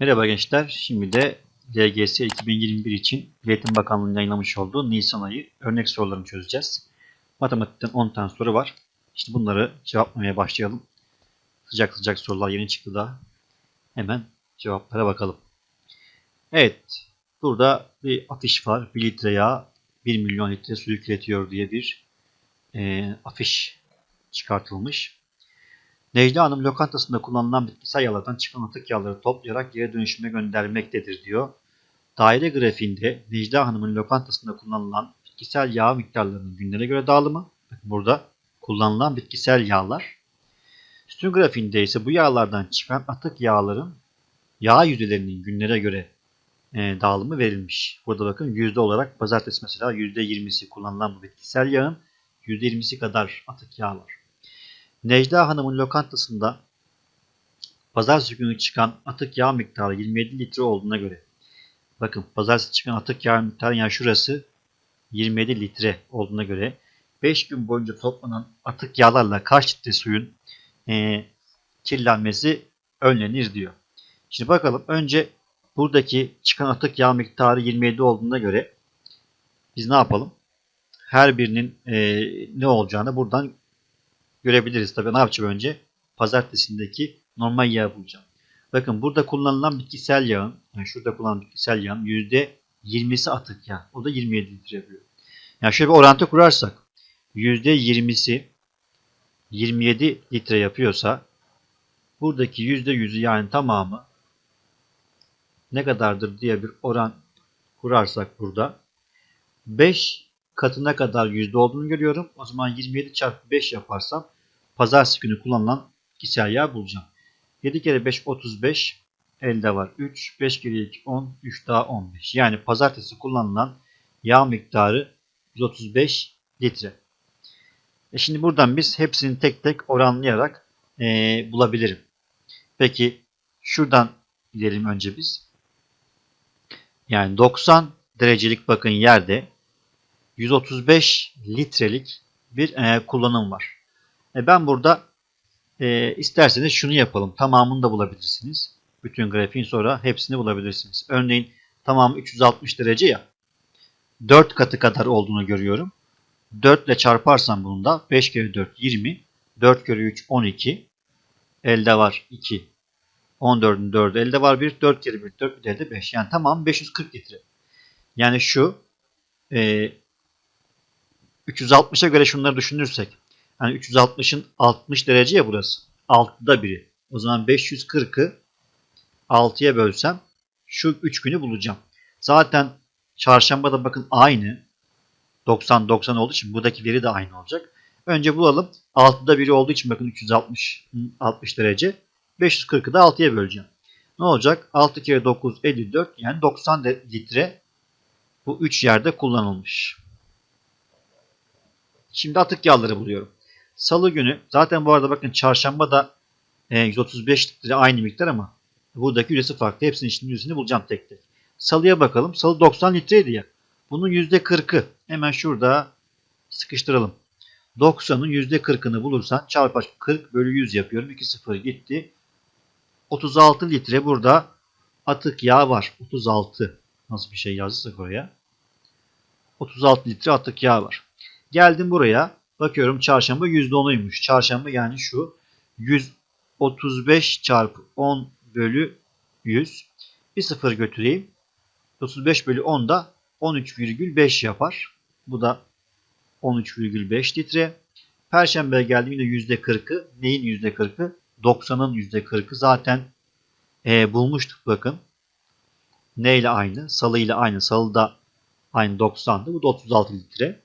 Merhaba gençler. Şimdi de LGS 2021 için Eğitim Bakanlığı'nın yayınlamış olduğu Nisan ayı örnek sorularını çözeceğiz. Matematikten 10 tane soru var. İşte bunları cevaplamaya başlayalım. Sıcak sıcak sorular yeni çıktı da. Hemen cevaplara bakalım. Evet. Burada bir afiş var. 1 litre yağ 1 milyon litre su üretiyor diye bir e, afiş çıkartılmış. Necla Hanım lokantasında kullanılan bitkisel yağlardan çıkan atık yağları toplayarak geri dönüşüme göndermektedir diyor. Daire grafiğinde Necla Hanım'ın lokantasında kullanılan bitkisel yağ miktarlarının günlere göre dağılımı. Burada kullanılan bitkisel yağlar. Sütun grafiğinde ise bu yağlardan çıkan atık yağların yağ yüzdelerinin günlere göre e, dağılımı verilmiş. Burada bakın yüzde olarak pazartesi mesela yüzde 20'si kullanılan bu bitkisel yağın %20'si kadar atık yağ var. Necla Hanım'ın lokantasında pazartesi günü çıkan atık yağ miktarı 27 litre olduğuna göre bakın pazartesi çıkan atık yağ miktarı yani şurası 27 litre olduğuna göre 5 gün boyunca toplanan atık yağlarla kaç litre suyun e, kirlenmesi önlenir diyor. Şimdi bakalım önce buradaki çıkan atık yağ miktarı 27 olduğuna göre biz ne yapalım? Her birinin e, ne olacağını buradan görebiliriz. Tabii ne yapacağım önce? Pazartesindeki normal yağ bulacağım. Bakın burada kullanılan bitkisel yağın, yani şurada kullanılan bitkisel yağın %20'si atık yağ. O da 27 litre yapıyor. Yani şöyle bir orantı kurarsak %20'si 27 litre yapıyorsa buradaki %100'ü yani tamamı ne kadardır diye bir oran kurarsak burada 5 katına kadar yüzde olduğunu görüyorum. O zaman 27 çarpı 5 yaparsam pazartesi günü kullanılan bitkisel yağ bulacağım. 7 kere 5 35 elde var 3. 5 kere 2 10. 3 daha 15. Yani pazartesi kullanılan yağ miktarı 135 litre. E şimdi buradan biz hepsini tek tek oranlayarak e, bulabilirim. Peki şuradan gidelim önce biz. Yani 90 derecelik bakın yerde 135 litrelik bir e, kullanım var. E, ben burada e, isterseniz şunu yapalım. Tamamını da bulabilirsiniz. Bütün grafiğin sonra hepsini bulabilirsiniz. Örneğin tamamı 360 derece ya. 4 katı kadar olduğunu görüyorum. 4 ile çarparsam bunu da 5 kere 4 20. 4 kere 3 12. Elde var 2. 14'ün 4'ü elde var 1. 4 kere 1 4 bir de elde 5. Yani tamam 540 litre. Yani şu e, 360'a göre şunları düşünürsek. Yani 360'ın 60 derece ya burası. 6'da biri. O zaman 540'ı 6'ya bölsem şu 3 günü bulacağım. Zaten çarşamba da bakın aynı. 90-90 olduğu için buradaki veri de aynı olacak. Önce bulalım. 6'da biri olduğu için bakın 360 60 derece. 540'ı da 6'ya böleceğim. Ne olacak? 6 kere 9 54 yani 90 litre bu 3 yerde kullanılmış. Şimdi atık yağları buluyorum. Salı günü zaten bu arada bakın çarşamba da 135 litre aynı miktar ama buradaki yüzdesi farklı. Hepsinin içinde yüzdesini bulacağım tek tek. Salıya bakalım. Salı 90 litreydi ya. Bunun %40'ı hemen şurada sıkıştıralım. 90'ın %40'ını bulursan çarpı 40 bölü 100 yapıyorum. 2 sıfır gitti. 36 litre burada atık yağ var. 36. Nasıl bir şey yazdıysak oraya. 36 litre atık yağ var. Geldim buraya. Bakıyorum çarşamba %10'uymuş. Çarşamba yani şu 135 çarpı 10 bölü 100. Bir sıfır götüreyim. 35 bölü 10 da 13,5 yapar. Bu da 13,5 litre. Perşembe geldim yine %40'ı. Neyin %40'ı? 90'ın %40'ı. Zaten e, bulmuştuk bakın. Ne ile aynı? Salı ile aynı. Salı da aynı 90'dı. Bu da 36 litre.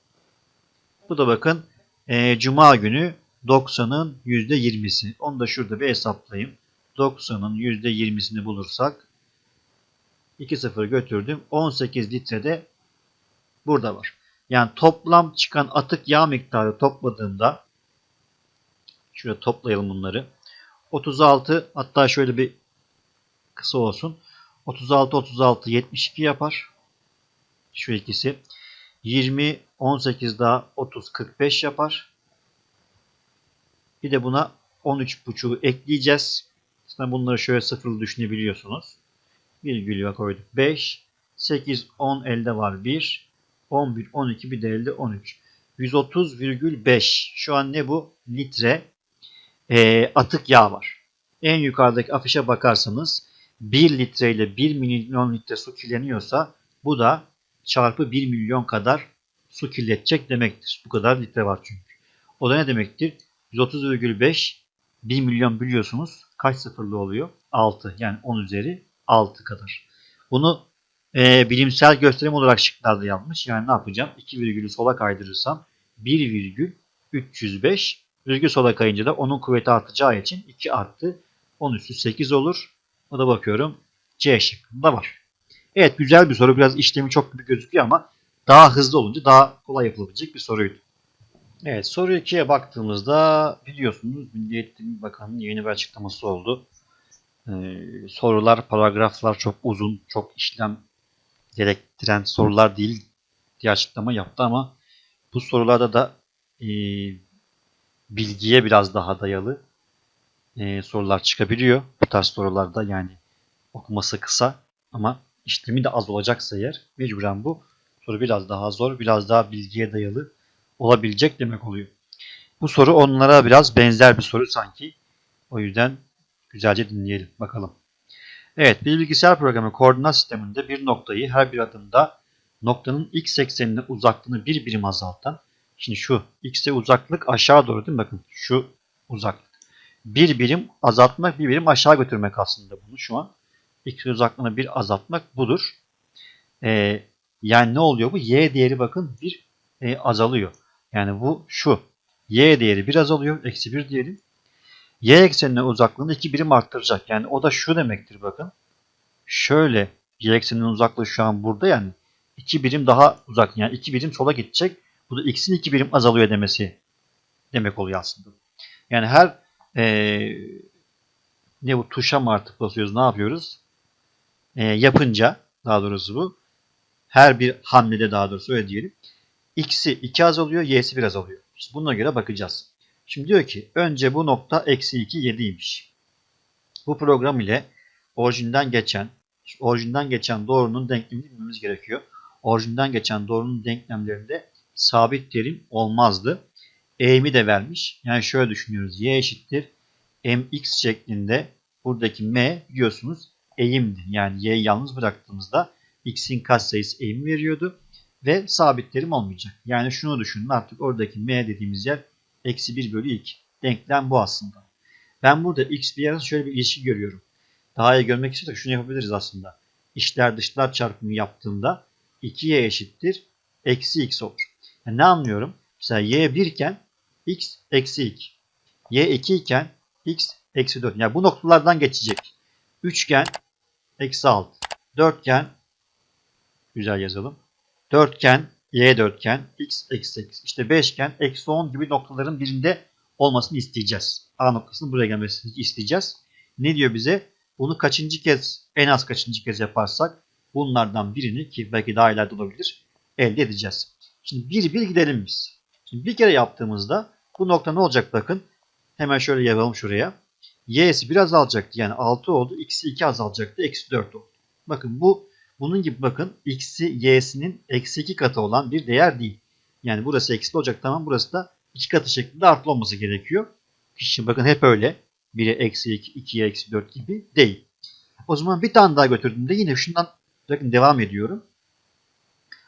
Bu da bakın e, Cuma günü 90'ın %20'si. Onu da şurada bir hesaplayayım. 90'ın %20'sini bulursak 2-0 götürdüm. 18 litre de burada var. Yani toplam çıkan atık yağ miktarı topladığımda şöyle toplayalım bunları. 36 hatta şöyle bir kısa olsun. 36 36 72 yapar. Şu ikisi. 20 18 daha 30 45 yapar. Bir de buna 13.5'u ekleyeceğiz. Aslında bunları şöyle sıfırlı düşünebiliyorsunuz. Virgülü koyduk 5. 8, 10 elde var 1. 11, 12 bir de elde 13. 130,5. Şu an ne bu? Litre e, atık yağ var. En yukarıdaki afişe bakarsanız 1 litre ile 1 milyon litre su kirleniyorsa bu da çarpı 1 milyon kadar su kirletecek demektir. Bu kadar litre var çünkü. O da ne demektir? 130,5 1 milyon biliyorsunuz kaç sıfırlı oluyor? 6 yani 10 üzeri 6 kadar. Bunu e, bilimsel gösterim olarak şıklarda yapmış. Yani ne yapacağım? 2 virgülü sola kaydırırsam 1 virgül 305 virgül sola kayınca da onun kuvveti artacağı için 2 arttı. 10 üstü 8 olur. O da bakıyorum C şıkkında var. Evet güzel bir soru. Biraz işlemi çok gibi gözüküyor ama daha hızlı olunca daha kolay yapılabilecek bir soruydu. Evet soru 2'ye baktığımızda biliyorsunuz Milli Eğitim Bakanı'nın yeni bir açıklaması oldu. Ee, sorular, paragraflar çok uzun, çok işlem gerektiren sorular değil diye açıklama yaptı ama bu sorularda da e, bilgiye biraz daha dayalı e, sorular çıkabiliyor. Bu tarz sorularda yani okuması kısa ama işlemi de az olacaksa eğer mecburen bu soru biraz daha zor, biraz daha bilgiye dayalı olabilecek demek oluyor. Bu soru onlara biraz benzer bir soru sanki. O yüzden güzelce dinleyelim bakalım. Evet bir bilgisayar programı koordinat sisteminde bir noktayı her bir adımda noktanın x eksenine uzaklığını bir birim azaltan şimdi şu x'e uzaklık aşağı doğru değil mi? Bakın şu uzaklık. Bir birim azaltmak bir birim aşağı götürmek aslında bunu şu an. X uzaklığını bir azaltmak budur. Ee, yani ne oluyor bu? Y değeri bakın bir e, azalıyor. Yani bu şu. Y değeri bir azalıyor. Eksi bir diyelim. Y eksenine uzaklığını iki birim arttıracak. Yani o da şu demektir bakın. Şöyle Y ekseninin uzaklığı şu an burada yani. iki birim daha uzak. Yani iki birim sola gidecek. Bu da x'in iki birim azalıyor demesi demek oluyor aslında. Yani her ee, ne bu tuşa mı artık basıyoruz ne yapıyoruz? Ee, yapınca daha doğrusu bu. Her bir hamlede daha doğrusu öyle diyelim. X'i 2 azalıyor, Y'si 1 azalıyor. İşte buna göre bakacağız. Şimdi diyor ki önce bu nokta eksi 2 7'ymiş. Bu program ile orijinden geçen orijinden geçen doğrunun denklemini bilmemiz gerekiyor. Orijinden geçen doğrunun denklemlerinde sabit terim olmazdı. Eğimi de vermiş. Yani şöyle düşünüyoruz. Y eşittir mx şeklinde buradaki m biliyorsunuz eğimdi. Yani y'yi yalnız bıraktığımızda x'in katsayısı eğim veriyordu ve sabit terim olmayacak. Yani şunu düşünün artık oradaki m dediğimiz yer eksi 1 bölü 2. Denklem bu aslında. Ben burada x bir yere şöyle bir ilişki görüyorum. Daha iyi görmek istiyorsak şunu yapabiliriz aslında. İşler dışlar çarpımı yaptığımda 2y eşittir eksi x olur. Yani ne anlıyorum? Mesela y 1 iken x eksi 2. y 2 iken x eksi 4. Yani bu noktalardan geçecek. Üçgen eksi 6. Dörtgen güzel yazalım. Dörtgen y dörtgen x eksi 8. İşte beşgen eksi 10 gibi noktaların birinde olmasını isteyeceğiz. A noktasının buraya gelmesini isteyeceğiz. Ne diyor bize? Bunu kaçıncı kez en az kaçıncı kez yaparsak bunlardan birini ki belki daha ileride olabilir elde edeceğiz. Şimdi bir bir gidelim biz. Şimdi bir kere yaptığımızda bu nokta ne olacak bakın. Hemen şöyle yazalım şuraya. Y'si biraz azalacaktı. Yani 6 oldu. X'i 2 azalacaktı. Eksi 4 oldu. Bakın bu bunun gibi bakın X'i Y'sinin eksi 2 katı olan bir değer değil. Yani burası eksi olacak tamam. Burası da 2 katı şeklinde artı olması gerekiyor. Şimdi bakın hep öyle. 1'e eksi 2, 2'ye eksi 4 gibi değil. O zaman bir tane daha götürdüğümde yine şundan bakın devam ediyorum.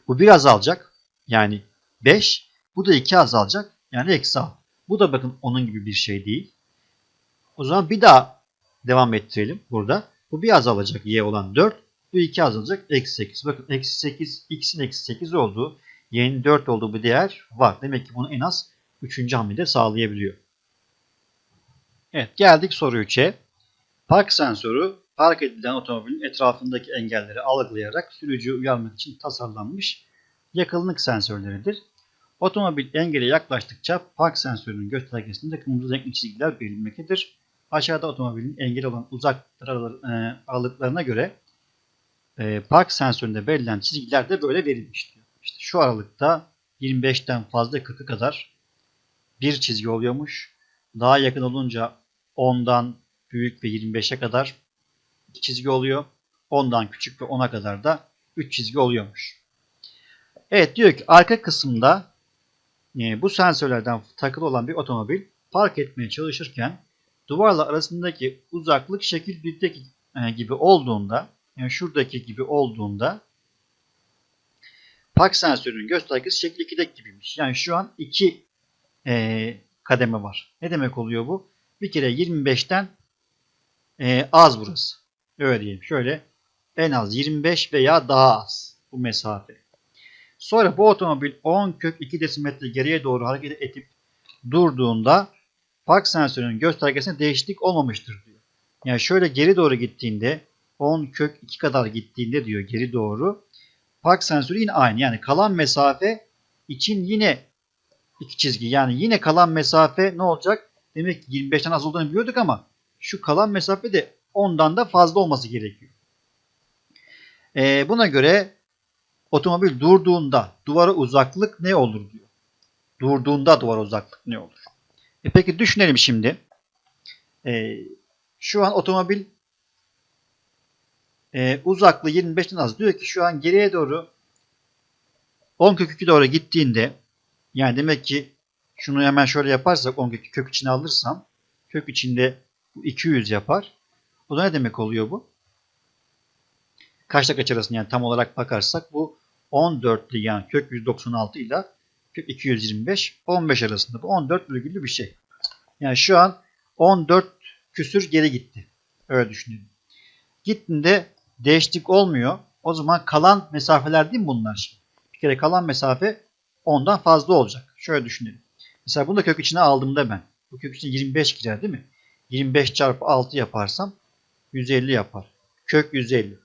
Bu biraz azalacak. Yani 5. Bu da 2 azalacak. Yani eksi 6. Bu da bakın onun gibi bir şey değil. O zaman bir daha devam ettirelim burada. Bu bir azalacak y olan 4. Bu 2 azalacak eksi 8. Bakın eksi 8 x'in eksi 8 olduğu y'nin 4 olduğu bir değer var. Demek ki bunu en az 3. hamlede sağlayabiliyor. Evet geldik soru 3'e. Park sensörü park edilen otomobilin etrafındaki engelleri algılayarak sürücüyü uyarmak için tasarlanmış yakınlık sensörleridir. Otomobil engele yaklaştıkça park sensörünün göstergesinde kırmızı renkli çizgiler belirmektedir. Aşağıda otomobilin engel olan uzak aralıklarına göre e, park sensöründe belirlenen çizgiler de böyle verilmiş diyor. İşte şu aralıkta 25'ten fazla 40'a kadar bir çizgi oluyormuş. Daha yakın olunca 10'dan büyük ve 25'e kadar iki çizgi oluyor. 10'dan küçük ve 10'a kadar da 3 çizgi oluyormuş. Evet diyor ki arka kısımda e, bu sensörlerden takılı olan bir otomobil park etmeye çalışırken duvarla arasındaki uzaklık şekil 1'deki e, gibi olduğunda yani şuradaki gibi olduğunda park sensörünün göstergesi şekil 2'deki gibiymiş. Yani şu an 2 e, kademe var. Ne demek oluyor bu? Bir kere 25'ten e, az burası. Öyle diyeyim. Şöyle en az 25 veya daha az bu mesafe. Sonra bu otomobil 10 kök 2 desimetre geriye doğru hareket edip durduğunda park sensörünün göstergesine değişiklik olmamıştır diyor. Yani şöyle geri doğru gittiğinde 10 kök 2 kadar gittiğinde diyor geri doğru park sensörü yine aynı. Yani kalan mesafe için yine iki çizgi. Yani yine kalan mesafe ne olacak? Demek ki 25'ten az olduğunu biliyorduk ama şu kalan mesafe de 10'dan da fazla olması gerekiyor. Ee, buna göre otomobil durduğunda duvara uzaklık ne olur diyor. Durduğunda duvara uzaklık ne olur? E peki düşünelim şimdi. Ee, şu an otomobil e, uzaklığı 25'ten az. Diyor ki şu an geriye doğru 10 kök 2 doğru gittiğinde yani demek ki şunu hemen şöyle yaparsak 10 kök, kök içine alırsam kök içinde bu 200 yapar. O da ne demek oluyor bu? Kaçta kaç arasında yani tam olarak bakarsak bu 14 yani kök 196 ile kök 225 15 arasında. Bu 14 virgüllü bir şey. Yani şu an 14 küsür geri gitti. Öyle düşünelim. Gittiğinde değişiklik olmuyor. O zaman kalan mesafeler değil mi bunlar? Bir kere kalan mesafe 10'dan fazla olacak. Şöyle düşünelim. Mesela bunu da kök içine aldığımda ben. Bu kök içine 25 girer değil mi? 25 çarpı 6 yaparsam 150 yapar. Kök 150.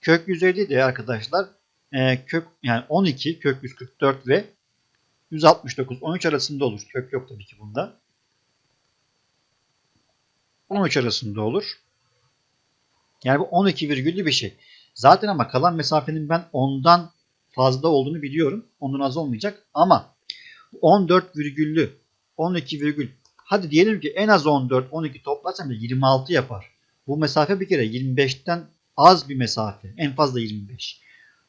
Kök 150 de arkadaşlar e, kök yani 12, kök 144 ve 169, 13 arasında olur. Kök yok tabii ki bunda. 13 arasında olur. Yani bu 12 virgüllü bir şey. Zaten ama kalan mesafenin ben 10'dan fazla olduğunu biliyorum. Ondan az olmayacak. Ama 14 virgüllü 12 virgül hadi diyelim ki en az 14 12 toplarsam da 26 yapar. Bu mesafe bir kere 25'ten az bir mesafe. En fazla 25.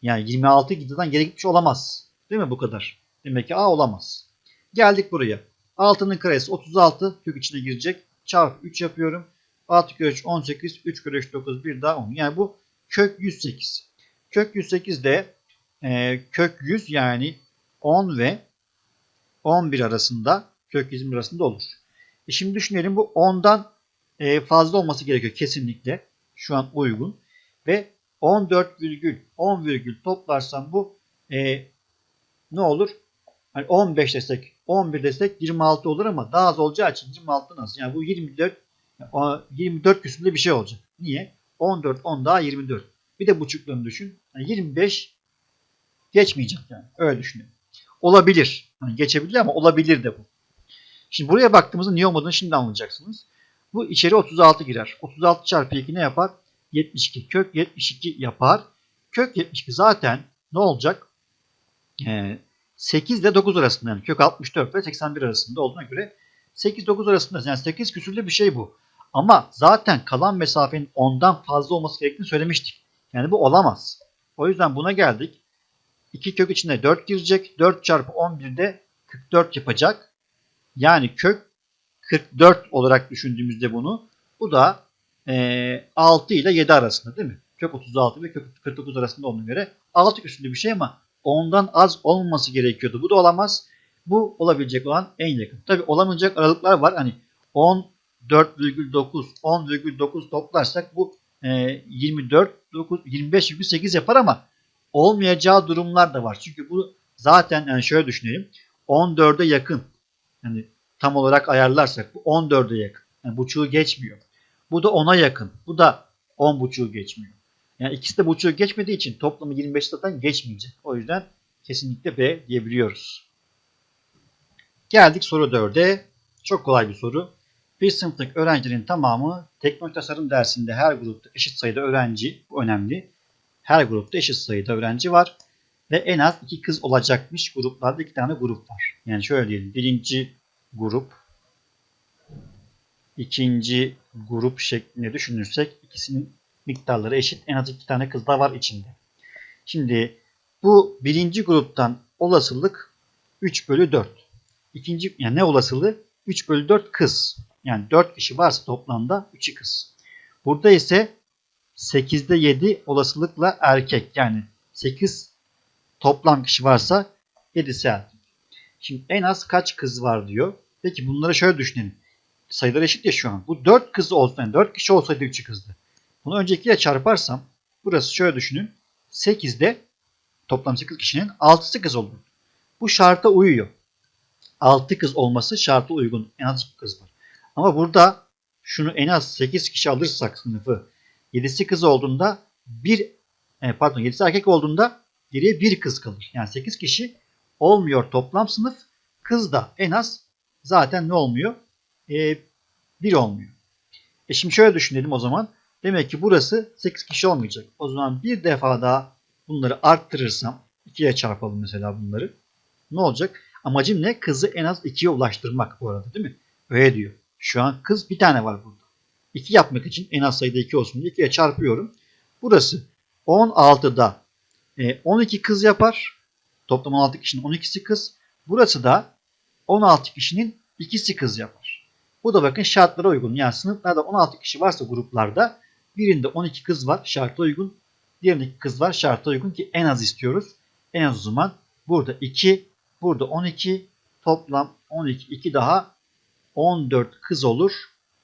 Yani 26 gideden geri gitmiş olamaz. Değil mi bu kadar? Demek ki A olamaz. Geldik buraya. 6'nın karesi 36 kök içine girecek. Çarpı 3 yapıyorum. 6 kök 3 18. 3 kök 3 9 bir daha 10. Yani bu kök 108. Kök 108 de e, kök 100 yani 10 ve 11 arasında kök 20 arasında olur. E şimdi düşünelim bu 10'dan e, fazla olması gerekiyor kesinlikle. Şu an uygun. Ve 14 virgül 10 virgül toplarsam bu e, ne olur? Hani 15 desek 11 desek 26 olur ama daha az olacağı için 26'dan az. Yani bu 24 24 küsürde bir şey olacak. Niye? 14 10 daha 24. Bir de buçuklarını düşün. Yani 25 geçmeyecek yani. Öyle düşünelim. Olabilir. Yani geçebilir ama olabilir de bu. Şimdi buraya baktığımızda niye olmadığını şimdi anlayacaksınız. Bu içeri 36 girer. 36 çarpı 2 ne yapar? 72. Kök 72 yapar. Kök 72 zaten ne olacak? Ee, 8 ile 9 arasında yani kök 64 ve 81 arasında olduğuna göre 8-9 arasında yani 8 küsürlü bir şey bu. Ama zaten kalan mesafenin 10'dan fazla olması gerektiğini söylemiştik. Yani bu olamaz. O yüzden buna geldik. 2 kök içine 4 girecek. 4 çarpı 11'de 44 yapacak. Yani kök 44 olarak düşündüğümüzde bunu bu da e, 6 ile 7 arasında değil mi? Kök 36 ve kök 49 arasında olduğuna göre 6 üstünde bir şey ama ondan az olmaması gerekiyordu. Bu da olamaz. Bu olabilecek olan en yakın. Tabi olamayacak aralıklar var. Hani 14,9 10,9 toplarsak bu e, 24 9 25,8 yapar ama olmayacağı durumlar da var. Çünkü bu zaten yani şöyle düşünelim. 14'e yakın. Yani tam olarak ayarlarsak bu 14'e yakın. Yani buçuğu geçmiyor. Bu da 10'a yakın. Bu da 10 buçuğu geçmiyor. Yani ikisi de buçuğu geçmediği için toplamı 25 zaten geçmeyecek. O yüzden kesinlikle B diyebiliyoruz. Geldik soru 4'e. Çok kolay bir soru. Bir sınıftaki öğrencilerin tamamı teknoloji tasarım dersinde her grupta eşit sayıda öğrenci, bu önemli. Her grupta eşit sayıda öğrenci var. Ve en az iki kız olacakmış. Gruplarda iki tane grup var. Yani şöyle diyelim. Birinci grup, ikinci grup şeklinde düşünürsek ikisinin miktarları eşit. En az iki tane kız da var içinde. Şimdi bu birinci gruptan olasılık 3 bölü 4. İkinci yani ne olasılığı? 3 bölü 4 kız. Yani 4 kişi varsa toplamda 3'ü kız. Burada ise 8'de 7 olasılıkla erkek. Yani 8 toplam kişi varsa 7'si erkek. Şimdi en az kaç kız var diyor. Peki bunları şöyle düşünelim. Sayılar eşit ya şu an. Bu 4 kız olsa, yani 4 kişi olsaydı 3'ü kızdı. Bunu öncekiyle çarparsam burası şöyle düşünün. 8'de toplam 8 kişinin 6'sı kız olur. Bu şarta uyuyor. 6 kız olması şarta uygun. En az 2 kız var. Ama burada şunu en az 8 kişi alırsak sınıfı 7'si kız olduğunda bir e, pardon 7'si erkek olduğunda geriye bir kız kalır. Yani 8 kişi olmuyor toplam sınıf. Kız da en az zaten ne olmuyor? E, 1 olmuyor. E şimdi şöyle düşünelim o zaman. Demek ki burası 8 kişi olmayacak. O zaman bir defa daha bunları arttırırsam 2'ye çarpalım mesela bunları. Ne olacak? Amacım ne? Kızı en az 2'ye ulaştırmak bu arada değil mi? Öyle diyor. Şu an kız bir tane var burada. 2 yapmak için en az sayıda 2 olsun diye 2'ye çarpıyorum. Burası 16'da e, 12 kız yapar. Toplam 16 kişinin 12'si kız. Burası da 16 kişinin ikisi kız yapar. Bu da bakın şartlara uygun. Yani sınıflarda 16 kişi varsa gruplarda birinde 12 kız var şarta uygun. Diğerinde 2 kız var şarta uygun ki en az istiyoruz. En az o zaman burada 2, burada 12, toplam 12, 2 daha 14 kız olur.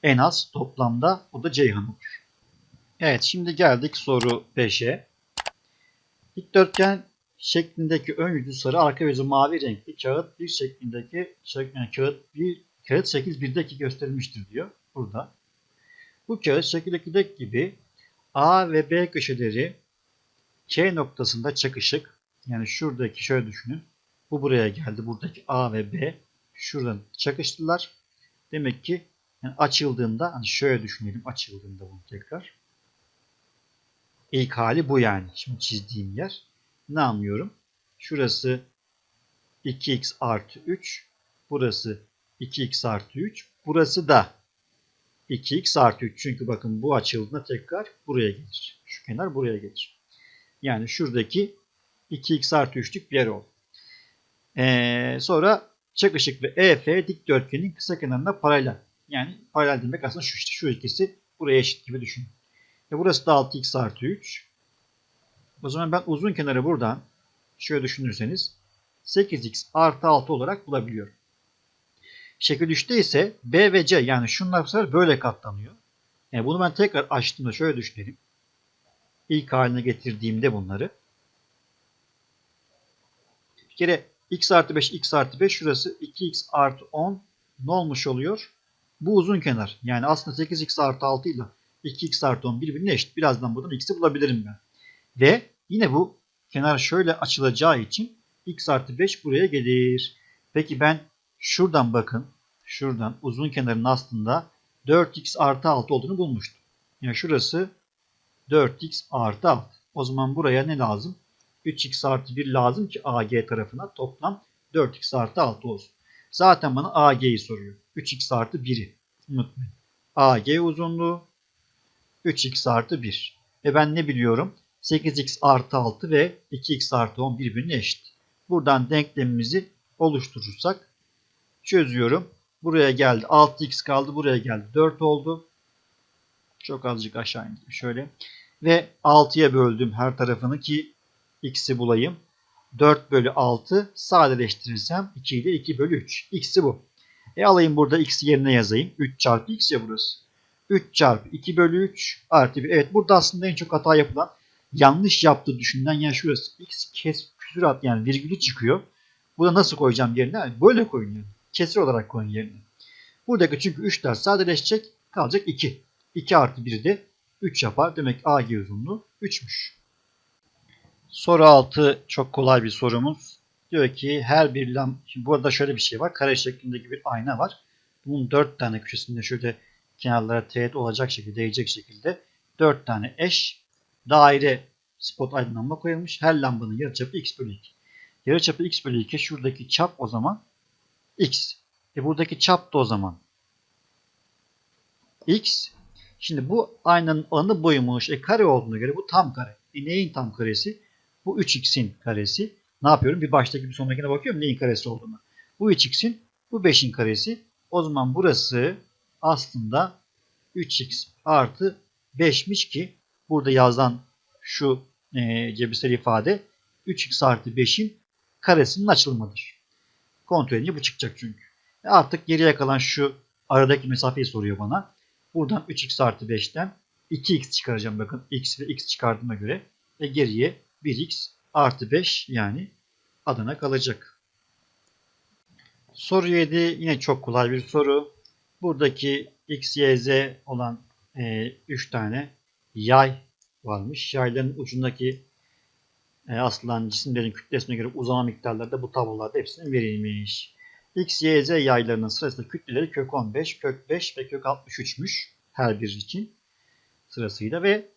En az toplamda o da Ceyhan olur. Evet şimdi geldik soru 5'e. Dikdörtgen şeklindeki ön yüzü sarı, arka yüzü mavi renkli kağıt bir şeklindeki yani kağıt bir kağıt şekil 1'deki gösterilmiştir diyor burada. Bu kağıt şekil 2'deki gibi A ve B köşeleri K noktasında çakışık. Yani şuradaki şöyle düşünün. Bu buraya geldi. Buradaki A ve B şuradan çakıştılar. Demek ki yani açıldığında hani şöyle düşünelim açıldığında bunu tekrar. İlk hali bu yani. Şimdi çizdiğim yer. Ne anlıyorum? Şurası 2x artı 3. Burası 2x artı 3. Burası da 2x artı 3. Çünkü bakın bu açıldığında tekrar buraya gelir. Şu kenar buraya gelir. Yani şuradaki 2x artı 3'lük bir yer oldu. Ee, sonra çakışık ve EF dikdörtgenin kısa kenarına paralel. Yani paralel demek aslında şu işte şu ikisi buraya eşit gibi düşünün. E burası da 6x artı 3. O zaman ben uzun kenarı buradan şöyle düşünürseniz 8x artı 6 olarak bulabiliyorum. Şekil 3'te ise B ve C yani şunlar bu sefer böyle katlanıyor. Yani bunu ben tekrar açtığımda şöyle düşünelim. İlk haline getirdiğimde bunları. Bir kere x artı 5, x artı 5 şurası 2x artı 10 ne olmuş oluyor? Bu uzun kenar. Yani aslında 8x artı 6 ile 2x artı 10 birbirine eşit. Birazdan buradan x'i bulabilirim ben. Ve yine bu kenar şöyle açılacağı için x artı 5 buraya gelir. Peki ben şuradan bakın. Şuradan uzun kenarın aslında 4x artı 6 olduğunu bulmuştum. Yani şurası 4x artı 6. O zaman buraya ne lazım? 3x artı 1 lazım ki AG tarafına toplam 4x artı 6 olsun. Zaten bana AG'yi soruyor. 3x artı 1'i. Unutmayın. AG uzunluğu 3x artı 1. E ben ne biliyorum? 8x artı 6 ve 2x artı 10 birbirine eşit. Buradan denklemimizi oluşturursak çözüyorum. Buraya geldi 6x kaldı. Buraya geldi 4 oldu. Çok azıcık aşağı indim. Şöyle. Ve 6'ya böldüm her tarafını ki x'i bulayım. 4 bölü 6 sadeleştirirsem 2 ile 2 bölü 3. x'i bu. E alayım burada x yerine yazayım. 3 çarpı x ya burası. 3 çarpı 2 bölü 3 artı 1. Evet burada aslında en çok hata yapılan yanlış yaptığı düşünülen yer şurası. X kes küsurat yani virgülü çıkıyor. Burada nasıl koyacağım yerine? Böyle koyun yani. Kesir olarak koyun yerine. Buradaki çünkü 3'ler sadeleşecek. Kalacak 2. 2 artı 1 de 3 yapar. Demek AG uzunluğu 3'müş. Soru 6 çok kolay bir sorumuz. Diyor ki her bir lam... Şimdi burada şöyle bir şey var. Kare şeklindeki bir ayna var. Bunun 4 tane köşesinde şöyle kenarlara teğet olacak şekilde, değecek şekilde 4 tane eş daire spot aydınlanma koyulmuş. Her lambanın yarıçapı x bölü 2. Yarıçapı x bölü 2 şuradaki çap o zaman x. E buradaki çap da o zaman x. Şimdi bu aynanın alanı boyumuş. E kare olduğuna göre bu tam kare. E neyin tam karesi? Bu 3x'in karesi. Ne yapıyorum? Bir baştaki bir sonrakine bakıyorum neyin karesi olduğunu. Bu 3x'in bu 5'in karesi. O zaman burası aslında 3x artı 5'miş ki burada yazılan şu e, cebirsel ifade 3x artı 5'in karesinin açılımıdır. Kontrol edince bu çıkacak çünkü. E artık geriye kalan şu aradaki mesafeyi soruyor bana. Buradan 3x artı 5'ten 2x çıkaracağım. Bakın x ve x çıkardığıma göre. Ve geriye 1x artı 5 yani Adana kalacak. Soru 7 yine çok kolay bir soru. Buradaki x, y, z olan 3 e, tane yay varmış. Yayların ucundaki e, asılan cisimlerin kütlesine göre uzama miktarları da bu tablolarda hepsinin verilmiş. X, Y, Z yaylarının sırasında kütleleri kök 15, kök 5 ve kök 63'müş her bir için sırasıyla ve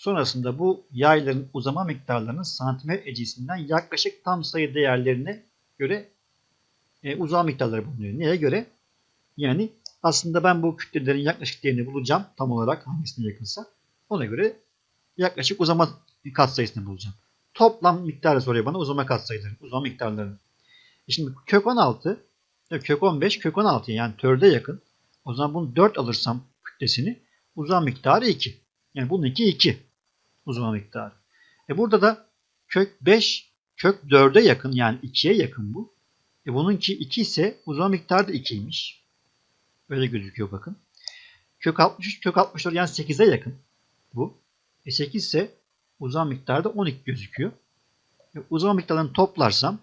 sonrasında bu yayların uzama miktarlarının santimetre cinsinden yaklaşık tam sayı değerlerine göre e, uzama miktarları bulunuyor. Neye göre? Yani aslında ben bu kütlelerin yaklaşık değerini bulacağım tam olarak hangisine yakınsa. Ona göre yaklaşık uzama katsayısını bulacağım. Toplam miktarı soruyor bana uzama katsayıları, uzama miktarlarını. E şimdi kök 16 kök 15 kök 16 yani törde yakın. O zaman bunu 4 alırsam kütlesini uzama miktarı 2. Yani bunun 2 2 uzama miktarı. E burada da kök 5 kök 4'e yakın yani 2'ye yakın bu. E bununki 2 ise uzama miktarı da 2'ymiş. Öyle gözüküyor bakın. Kök 63 kök 64 yani 8'e yakın bu. E 8 ise uzama miktarı da 12 gözüküyor. E uzama miktarlarını toplarsam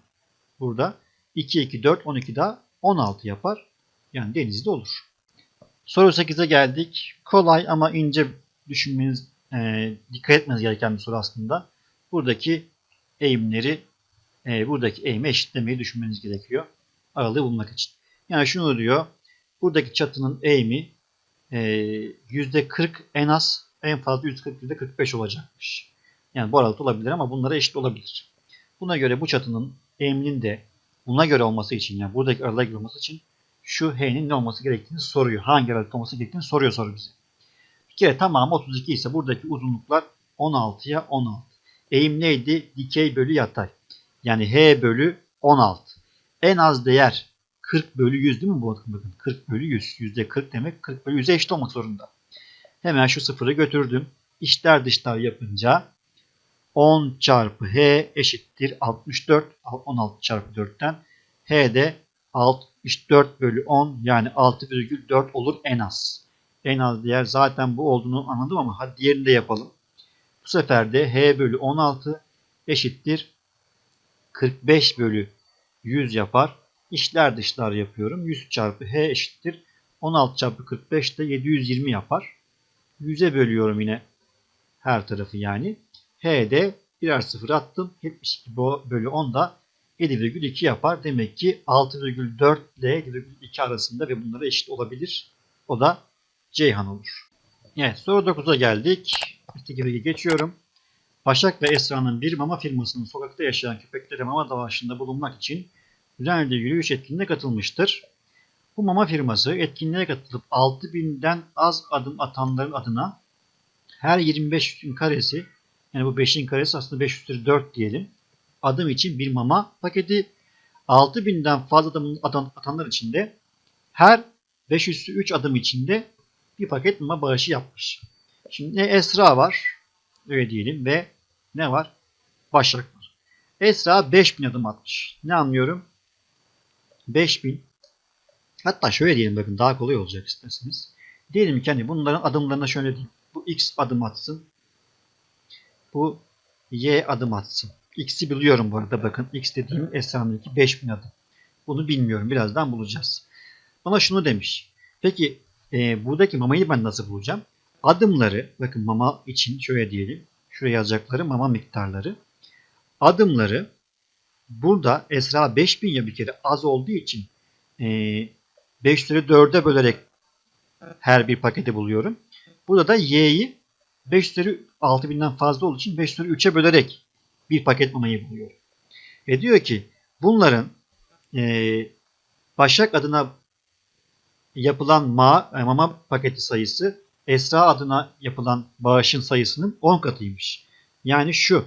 burada 2 2 4 12 daha 16 yapar. Yani denizde olur. Soru 8'e geldik. Kolay ama ince düşünmeniz, e, dikkat etmeniz gereken bir soru aslında. Buradaki eğimleri, e, buradaki eğimi eşitlemeyi düşünmeniz gerekiyor. Aralığı bulmak için. Yani şunu diyor. Buradaki çatının eğimi e, %40 en az, en fazla %40 %45 olacakmış. Yani bu aralıkta olabilir ama bunlara eşit olabilir. Buna göre bu çatının eğiminin de buna göre olması için yani buradaki aralığa göre olması için şu h'nin ne olması gerektiğini soruyor. Hangi aralıkta olması gerektiğini soruyor soru bize. Bir kere tamamı 32 ise buradaki uzunluklar 16'ya 16. Eğim neydi? Dikey bölü yatay. Yani h bölü 16. En az değer 40 bölü 100 değil mi bu bakın? 40 bölü 100. Yüzde 40 demek 40 bölü 100'e eşit olmak zorunda. Hemen şu sıfırı götürdüm. İşler dışlar yapınca 10 çarpı h eşittir 64. 16 çarpı 4'ten h de 64 bölü 10 yani 6,4 olur en az. En az değer zaten bu olduğunu anladım ama hadi diğerini de yapalım. Bu sefer de h bölü 16 eşittir 45 bölü 100 yapar. İşler dışlar yapıyorum. 100 çarpı h eşittir. 16 çarpı 45 de 720 yapar. 100'e bölüyorum yine her tarafı yani. H'de birer sıfır attım. 72 bölü 10 da 7,2 yapar. Demek ki 6,4 ile 7,2 arasında ve bunlara eşit olabilir. O da Ceyhan olur. Evet soru 9'a geldik. İşte geçiyorum. Başak ve Esra'nın bir mama firmasının sokakta yaşayan köpeklere mama davaşında bulunmak için düzenli yürüyüş etkinliğine katılmıştır. Bu mama firması etkinliğe katılıp 6000'den az adım atanların adına her 25 gün karesi yani bu 5'in karesi aslında 5 üzeri 4 diyelim. Adım için bir mama paketi. 6000'den fazla adım atanlar için de her 5 üstü 3 adım içinde bir paket mama bağışı yapmış. Şimdi ne Esra var öyle diyelim ve ne var? Başak var. Esra 5000 adım atmış. Ne anlıyorum? 5000 hatta şöyle diyelim bakın daha kolay olacak isterseniz. Diyelim ki hani bunların adımlarına şöyle diyeyim. Bu x adım atsın bu y adım atsın. X'i biliyorum bu arada bakın. X dediğim Esra'nınki 5000 adım. Bunu bilmiyorum. Birazdan bulacağız. Bana şunu demiş. Peki e, buradaki mamayı ben nasıl bulacağım? Adımları bakın mama için şöyle diyelim. Şuraya yazacakları mama miktarları. Adımları burada Esra 5000 ya bir kere az olduğu için e, 5'leri 4'e bölerek her bir paketi buluyorum. Burada da y'yi 5 üzeri 6000'den fazla olduğu için 5 üzeri 3'e bölerek bir paket mamayı buluyor. Ve diyor ki bunların e, Başak adına yapılan ma, e, mama paketi sayısı Esra adına yapılan bağışın sayısının 10 katıymış. Yani şu.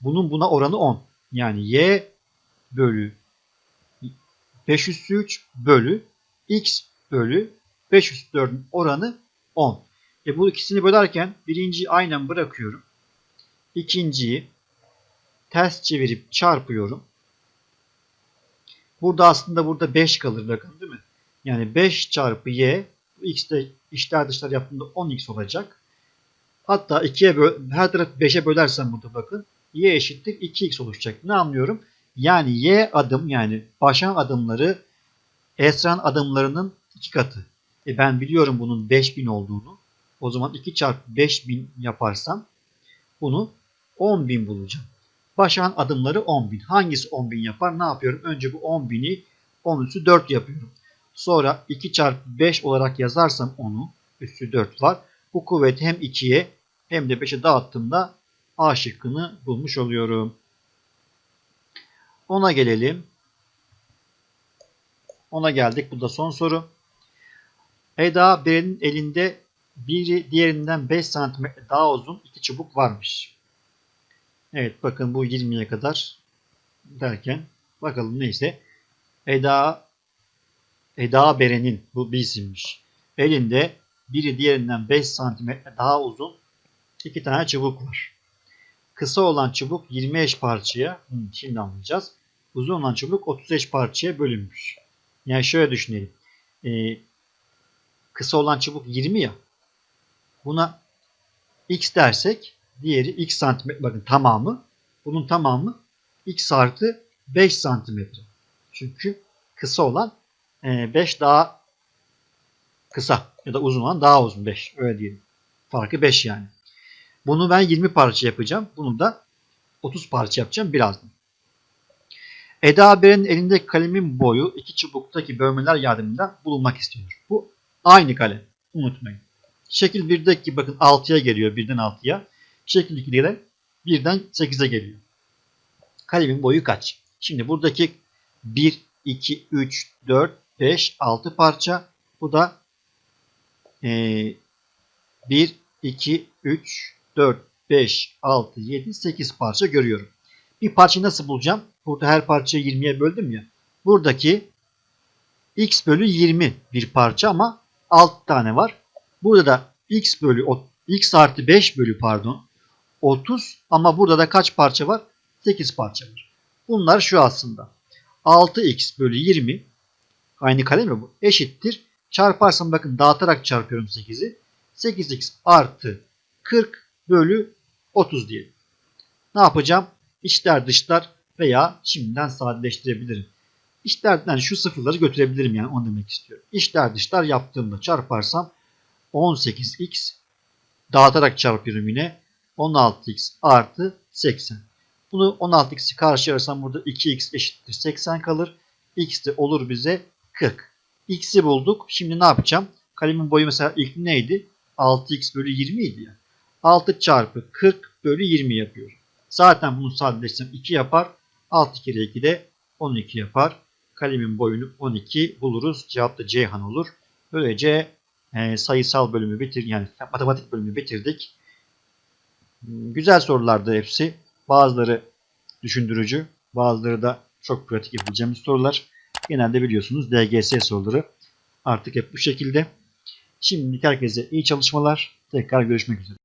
Bunun buna oranı 10. Yani y bölü 5 üstü 3 bölü x bölü 5 üstü 4'ün oranı 10. E bu ikisini bölerken birinciyi aynen bırakıyorum. İkinciyi ters çevirip çarpıyorum. Burada aslında burada 5 kalır bakın değil mi? Yani 5 çarpı y x de işler dışlar yaptığımda 10x olacak. Hatta 2'ye böl her tarafı 5'e bölersem burada bakın y eşittir 2x oluşacak. Ne anlıyorum? Yani y adım yani başan adımları Esra'nın adımlarının iki katı. E ben biliyorum bunun 5000 olduğunu. O zaman 2 çarpı 5000 yaparsam bunu 10.000 bulacağım. Başan adımları 10.000. Hangisi 10.000 yapar? Ne yapıyorum? Önce bu 10.000'i 10 üstü 4 yapıyorum. Sonra 2 çarpı 5 olarak yazarsam onu üstü 4 var. Bu kuvveti hem 2'ye hem de 5'e dağıttığımda A şıkkını bulmuş oluyorum. Ona gelelim. Ona geldik. Bu da son soru. Eda birinin elinde biri diğerinden 5 cm daha uzun iki çubuk varmış. Evet bakın bu 20'ye kadar derken bakalım neyse. Eda Eda Beren'in bu bir isimmiş. Elinde biri diğerinden 5 cm daha uzun iki tane çubuk var. Kısa olan çubuk 20 eş parçaya, hı, şimdi anlayacağız. Uzun olan çubuk 30 eş parçaya bölünmüş. Yani şöyle düşünelim. Ee, kısa olan çubuk 20 ya. Buna x dersek diğeri x santimetre. Bakın tamamı. Bunun tamamı x artı 5 santimetre. Çünkü kısa olan 5 daha kısa ya da uzun olan daha uzun 5. Öyle diyelim. Farkı 5 yani. Bunu ben 20 parça yapacağım. Bunu da 30 parça yapacağım birazdan. Eda Haber'in elindeki kalemin boyu iki çubuktaki bölmeler yardımıyla bulunmak istiyor. Bu aynı kalem. Unutmayın. Şekil 1'deki bakın 6'ya geliyor. 1'den 6'ya. Şekil 2'de de 1'den 8'e geliyor. Kalemin boyu kaç? Şimdi buradaki 1, 2, 3, 4, 5, 6 parça. Bu da ee, 1, 2, 3, 4, 5, 6, 7, 8 parça görüyorum. Bir parçayı nasıl bulacağım? Burada her parçayı 20'ye böldüm ya. Buradaki x bölü 20 bir parça ama 6 tane var. Burada da x bölü x artı 5 bölü pardon 30 ama burada da kaç parça var? 8 parça var. Bunlar şu aslında. 6x bölü 20 aynı kare mi bu? Eşittir. Çarparsam bakın dağıtarak çarpıyorum 8'i. 8x artı 40 bölü 30 diyelim. Ne yapacağım? İçler dışlar veya şimdiden sadeleştirebilirim. İçlerden şu sıfırları götürebilirim yani onu demek istiyorum. İçler dışlar yaptığımda çarparsam 18x dağıtarak çarpıyorum yine 16x artı 80. Bunu 16x'i karşıya burada 2x eşittir 80 kalır. x de olur bize 40. x'i bulduk. Şimdi ne yapacağım? Kalemin boyu mesela ilk neydi? 6x bölü 20 idi ya. 6 çarpı 40 bölü 20 yapıyor. Zaten bunu sadeleştirsem 2 yapar. 6 kere 2 de 12 yapar. Kalemin boyunu 12 buluruz. Cevap da Ceyhan olur. Böylece e, sayısal bölümü bitir yani matematik bölümü bitirdik. Güzel sorulardı hepsi. Bazıları düşündürücü, bazıları da çok pratik yapabileceğimiz sorular. Genelde biliyorsunuz DGS soruları artık hep bu şekilde. Şimdilik herkese iyi çalışmalar. Tekrar görüşmek üzere.